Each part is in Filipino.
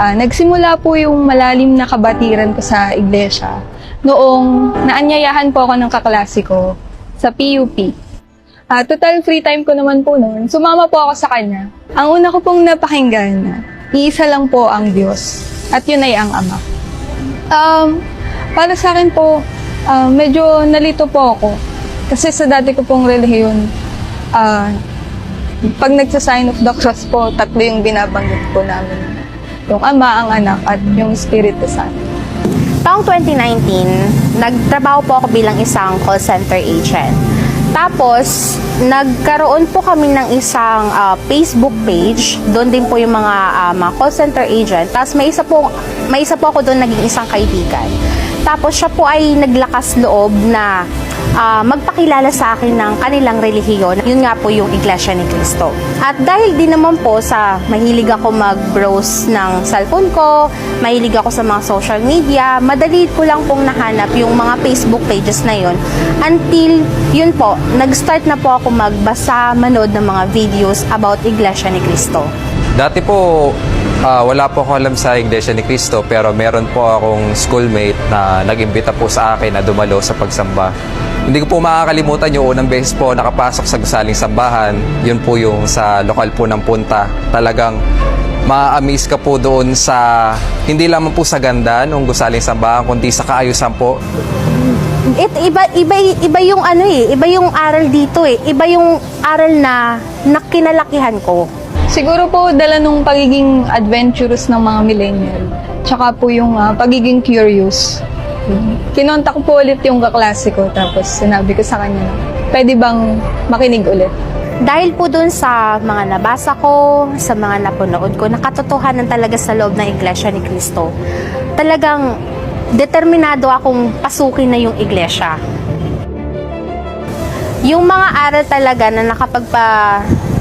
Ah, nagsimula po yung malalim na kabatiran ko sa iglesia noong naanyayahan po ako ng kaklase ko sa PUP. Ah, total free time ko naman po noon. Sumama po ako sa kanya. Ang una ko pong napakinggan na iisa lang po ang Diyos at yun ay ang Ama. Um, para sa akin po, ah, medyo nalito po ako. Kasi sa dati ko pong relihiyon, ah, pag nagsa-sign of the cross po, tatlo yung binabanggit po namin. Yung Ama, ang Anak, at yung Espiritu Santo. Taong 2019, nagtrabaho po ako bilang isang call center agent. Tapos, nagkaroon po kami ng isang ah, Facebook page. Doon din po yung mga, ah, mga call center agent. Tapos may isa po, may isa po ako doon naging isang kaibigan. Tapos siya po ay naglakas loob na ah, magpakilala sa akin ng kanilang relihiyon. Yun nga po yung Iglesia ni Cristo. At dahil din naman po sa mahilig ako mag-browse ng cellphone ko, mahilig ako sa mga social media, madali ko lang pong nahanap yung mga Facebook pages na yun. Until yun po, nag-start na po ako magbasa, manood ng mga videos about Iglesia ni Cristo. Dati po, ah, wala po ako alam sa Iglesia ni Cristo pero meron po akong schoolmate na nag-imbita po sa akin na dumalo sa pagsamba. Hindi ko po makakalimutan yung unang beses po nakapasok sa gusaling sambahan. Yun po yung sa lokal po ng punta. Talagang ma-amaze ka po doon sa, hindi lamang po sa ganda ng gusaling sambahan, kundi sa kaayusan po It, iba, iba, iba yung ano eh, iba yung aral dito eh. Iba yung aral na nakinalakihan ko. Siguro po dala nung pagiging adventurous ng mga millennial. Tsaka po yung ah, pagiging curious. Kinontak ko po ulit yung kaklase ko tapos sinabi ko sa kanya pwede bang makinig ulit. Dahil po dun sa mga nabasa ko, sa mga napanood ko, nakatotohanan talaga sa loob ng Iglesia ni Cristo. Talagang determinado akong pasukin na yung iglesia. Yung mga aral talaga na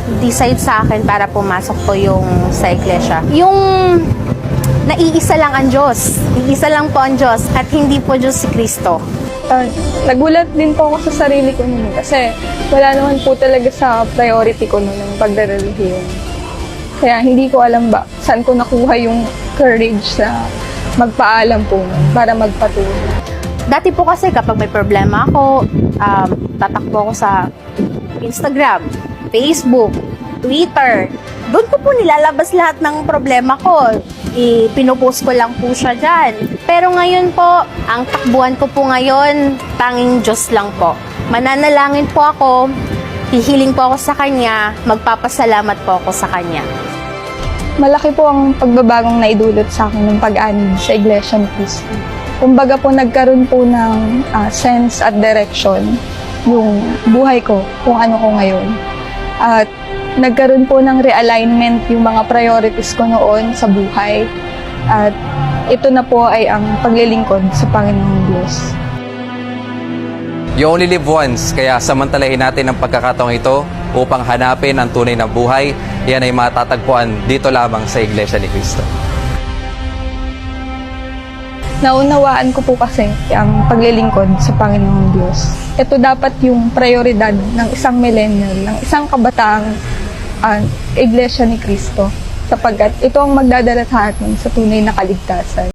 nakapagpa-decide sa akin para pumasok po yung sa iglesia. Yung naiisa lang ang Diyos. Iisa lang po ang Diyos at hindi po Diyos si Kristo. Ah, nagulat din po ako sa sarili ko noon kasi wala naman po talaga sa priority ko noon yung pagdarelihiyon. Kaya hindi ko alam ba saan ko nakuha yung courage na magpaalam po nun para magpatuloy. Dati po kasi kapag may problema ako, um, tatakbo ako sa Instagram, Facebook, Twitter. Doon ko po nilalabas lahat ng problema ko. Ipinupost ko lang po siya dyan. Pero ngayon po, ang takbuhan ko po ngayon, tanging Diyos lang po. Mananalangin po ako, hihiling po ako sa Kanya, magpapasalamat po ako sa Kanya. Malaki po ang pagbabagong naidulot sa akin ng pag-anib sa Iglesia ni Cristo. Kumbaga po nagkaroon po ng ah, sense at direction yung buhay ko, kung ano ko ngayon. At nagkaroon po ng realignment yung mga priorities ko noon sa buhay. At ito na po ay ang paglilingkod sa Panginoong Diyos. You only live once, kaya samantalahin natin ang pagkakataong ito upang hanapin ang tunay na buhay. Yan ay matatagpuan dito lamang sa Iglesia ni Cristo. Naunawaan ko po kasi ang paglilingkod sa Panginoong Diyos. Ito dapat yung prioridad ng isang millennial, ng isang kabataang ah, Iglesia ni Cristo sapagkat ito ang magdadala sa atin sa tunay na kaligtasan.